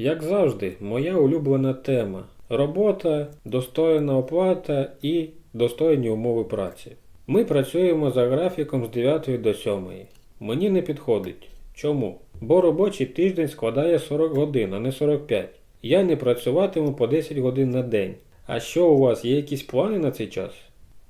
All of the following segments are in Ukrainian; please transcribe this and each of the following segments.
Як завжди, моя улюблена тема робота, достойна оплата і достойні умови праці. Ми працюємо за графіком з 9 до 7. Мені не підходить. Чому? Бо робочий тиждень складає 40 годин, а не 45. Я не працюватиму по 10 годин на день. А що у вас є якісь плани на цей час?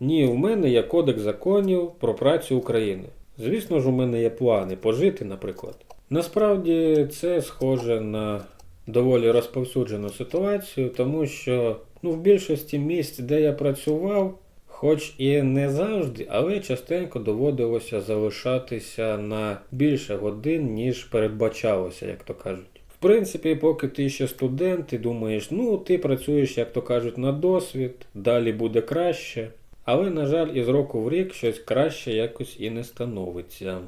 Ні, в мене є Кодекс законів про працю України. Звісно ж, у мене є плани пожити, наприклад. Насправді це схоже на доволі розповсюджену ситуацію, тому що ну, в більшості місць, де я працював, хоч і не завжди, але частенько доводилося залишатися на більше годин, ніж передбачалося, як то кажуть. В принципі, поки ти ще студент, ти думаєш, ну ти працюєш, як то кажуть, на досвід, далі буде краще. Але, на жаль, із року в рік щось краще якось і не становиться.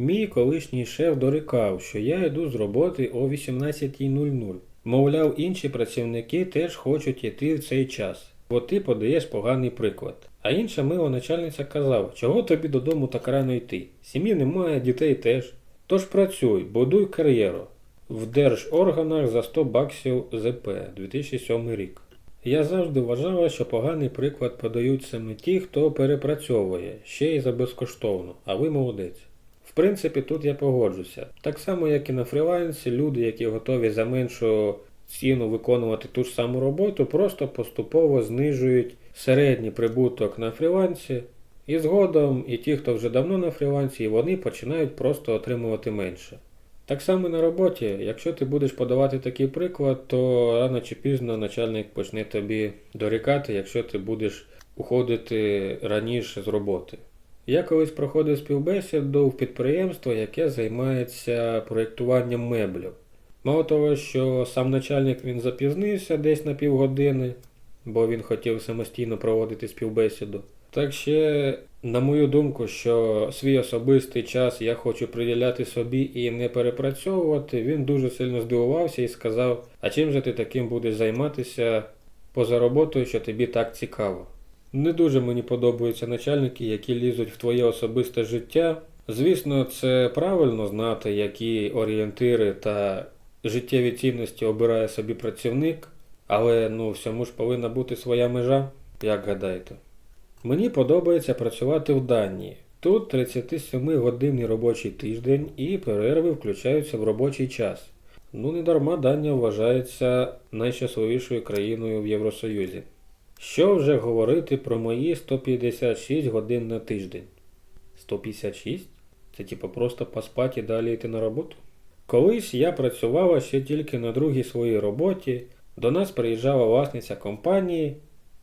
Мій колишній шеф дорікав, що я йду з роботи о 18.00. Мовляв, інші працівники теж хочуть йти в цей час, бо ти подаєш поганий приклад. А інша мила начальниця казала, чого тобі додому так рано йти? Сім'ї немає, дітей теж. Тож працюй, будуй кар'єру. В держорганах за 100 баксів ЗП 2007 рік. Я завжди вважала, що поганий приклад подають саме ті, хто перепрацьовує, ще й за безкоштовно, а ви молодець. В принципі, тут я погоджуся. Так само, як і на фрілансі, люди, які готові за меншу ціну виконувати ту ж саму роботу, просто поступово знижують середній прибуток на фрілансі, і згодом і ті, хто вже давно на фрілансі, і вони починають просто отримувати менше. Так само і на роботі, якщо ти будеш подавати такий приклад, то рано чи пізно начальник почне тобі дорікати, якщо ти будеш уходити раніше з роботи. Я колись проходив співбесіду в підприємство, яке займається проєктуванням меблів. Мало того, що сам начальник він запізнився десь на півгодини, бо він хотів самостійно проводити співбесіду. Так ще, на мою думку, що свій особистий час я хочу приділяти собі і не перепрацьовувати, він дуже сильно здивувався і сказав: А чим же ти таким будеш займатися поза роботою, що тобі так цікаво? Не дуже мені подобаються начальники, які лізуть в твоє особисте життя. Звісно, це правильно знати, які орієнтири та життєві цінності обирає собі працівник, але ну всьому ж повинна бути своя межа, як гадаєте. Мені подобається працювати в Данії. Тут 37-годинний робочий тиждень і перерви включаються в робочий час. Ну не дарма Данія вважається найщасливішою країною в Євросоюзі. Що вже говорити про мої 156 годин на тиждень? 156? Це типу просто поспати і далі йти на роботу? Колись я працювала ще тільки на другій своїй роботі. До нас приїжджала власниця компанії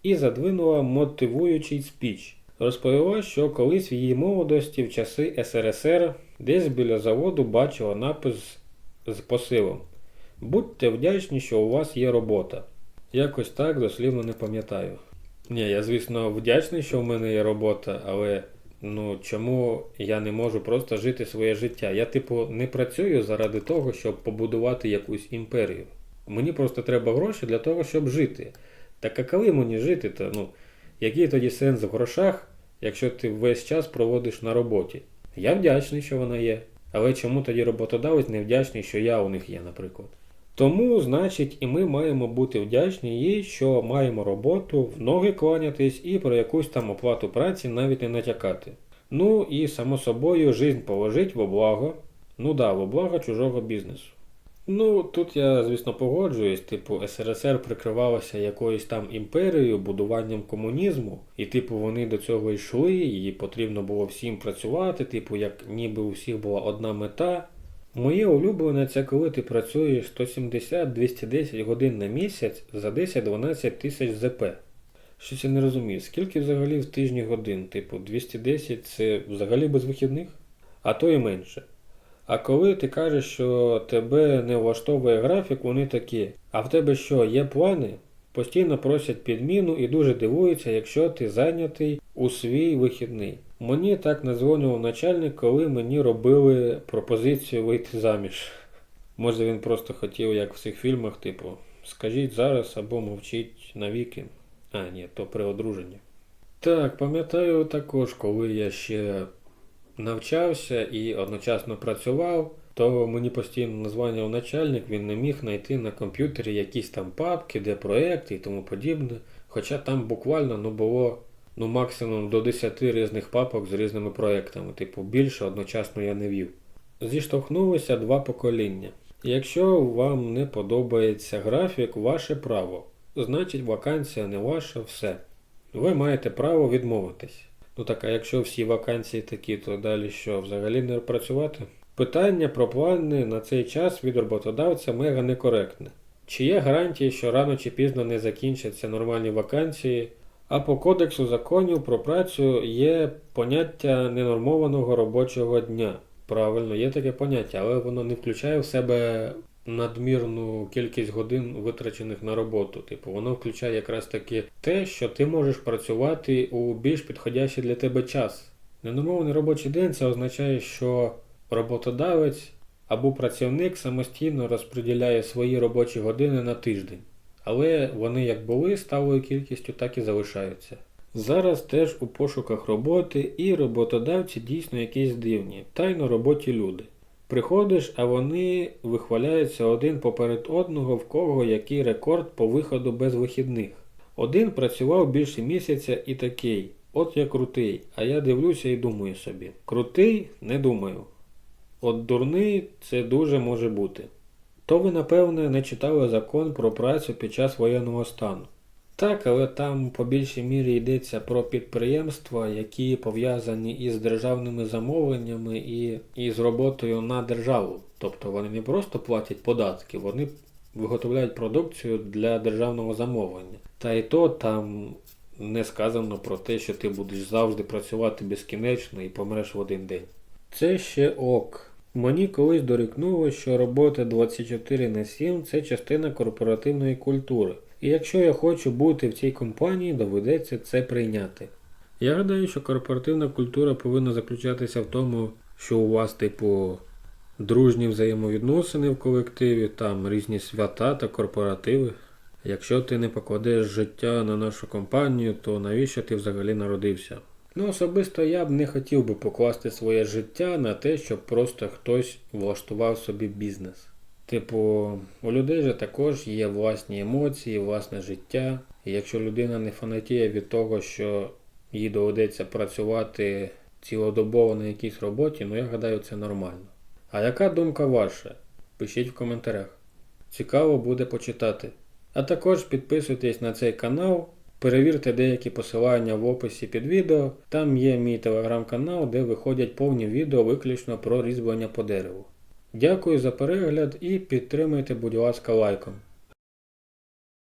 і задвинула мотивуючий спіч. Розповіла, що колись в її молодості в часи СРСР десь біля заводу бачила напис з посилом Будьте вдячні, що у вас є робота. Якось так дослівно не пам'ятаю. Ні, я звісно вдячний, що в мене є робота, але ну чому я не можу просто жити своє життя? Я, типу, не працюю заради того, щоб побудувати якусь імперію. Мені просто треба гроші для того, щоб жити. Так а коли мені жити, то ну, який тоді сенс в грошах, якщо ти весь час проводиш на роботі? Я вдячний, що вона є. Але чому тоді роботодавець не вдячний, що я у них є, наприклад? Тому, значить, і ми маємо бути вдячні їй, що маємо роботу, в ноги кланятись і про якусь там оплату праці навіть не натякати. Ну і само собою жизнь положить во благо, ну да, во благо чужого бізнесу. Ну, тут я, звісно, погоджуюсь, типу, СРСР прикривалася якоюсь там імперією, будуванням комунізму, і, типу, вони до цього йшли, і потрібно було всім працювати, типу, як ніби у всіх була одна мета. Моє улюблене це коли ти працюєш 170-210 годин на місяць за 10-12 тисяч ЗП. Щось я не розумію, скільки взагалі в тижні годин? Типу, 210 це взагалі без вихідних? А то і менше. А коли ти кажеш, що тебе не влаштовує графік, вони такі. А в тебе що, є плани? Постійно просять підміну і дуже дивуються, якщо ти зайнятий у свій вихідний. Мені так надзвонював начальник, коли мені робили пропозицію вийти заміж. Може він просто хотів, як в цих фільмах, типу, скажіть зараз або мовчіть навіки. А, ні, то при одруженні. Так, пам'ятаю також, коли я ще навчався і одночасно працював. То мені постійно названював начальник, він не міг знайти на комп'ютері якісь там папки, де проекти і тому подібне. Хоча там буквально ну, було ну, максимум до 10 різних папок з різними проектами. Типу, більше одночасно я не вів. Зіштовхнулися два покоління. Якщо вам не подобається графік, ваше право. Значить, вакансія не ваша, все. Ви маєте право відмовитись. Ну так, а якщо всі вакансії такі, то далі що, взагалі не працювати? Питання про плани на цей час від роботодавця мега некоректне. Чи є гарантії, що рано чи пізно не закінчаться нормальні вакансії? А по кодексу законів про працю є поняття ненормованого робочого дня. Правильно, є таке поняття, але воно не включає в себе надмірну кількість годин витрачених на роботу. Типу, воно включає якраз таки те, що ти можеш працювати у більш підходящий для тебе час. Ненормований робочий день це означає, що роботодавець або працівник самостійно розподіляє свої робочі години на тиждень. Але вони як були сталою кількістю, так і залишаються. Зараз теж у пошуках роботи і роботодавці дійсно якісь дивні, тайно роботі люди. Приходиш, а вони вихваляються один поперед одного, в кого який рекорд по виходу без вихідних. Один працював більше місяця і такий, от я крутий, а я дивлюся і думаю собі. Крутий, не думаю. От дурний це дуже може бути. То ви, напевне, не читали закон про працю під час воєнного стану. Так, але там по більшій мірі йдеться про підприємства, які пов'язані із державними замовленнями і, і з роботою на державу. Тобто вони не просто платять податки, вони виготовляють продукцію для державного замовлення. Та і то там не сказано про те, що ти будеш завжди працювати безкінечно і помреш в один день. Це ще ок. Мені колись дорікнуло, що робота 24 на 7 це частина корпоративної культури. І якщо я хочу бути в цій компанії, доведеться це прийняти. Я гадаю, що корпоративна культура повинна заключатися в тому, що у вас, типу, дружні взаємовідносини в колективі, там різні свята та корпоративи. Якщо ти не покладеш життя на нашу компанію, то навіщо ти взагалі народився? Ну, особисто я б не хотів би покласти своє життя на те, щоб просто хтось влаштував собі бізнес. Типу, у людей же також є власні емоції, власне життя. І якщо людина не фанатіє від того, що їй доведеться працювати цілодобово на якійсь роботі, ну я гадаю, це нормально. А яка думка ваша? Пишіть в коментарях. Цікаво буде почитати. А також підписуйтесь на цей канал, перевірте деякі посилання в описі під відео. Там є мій телеграм-канал, де виходять повні відео виключно про різьблення по дереву. Дякую за перегляд і підтримуйте, будь ласка, лайком.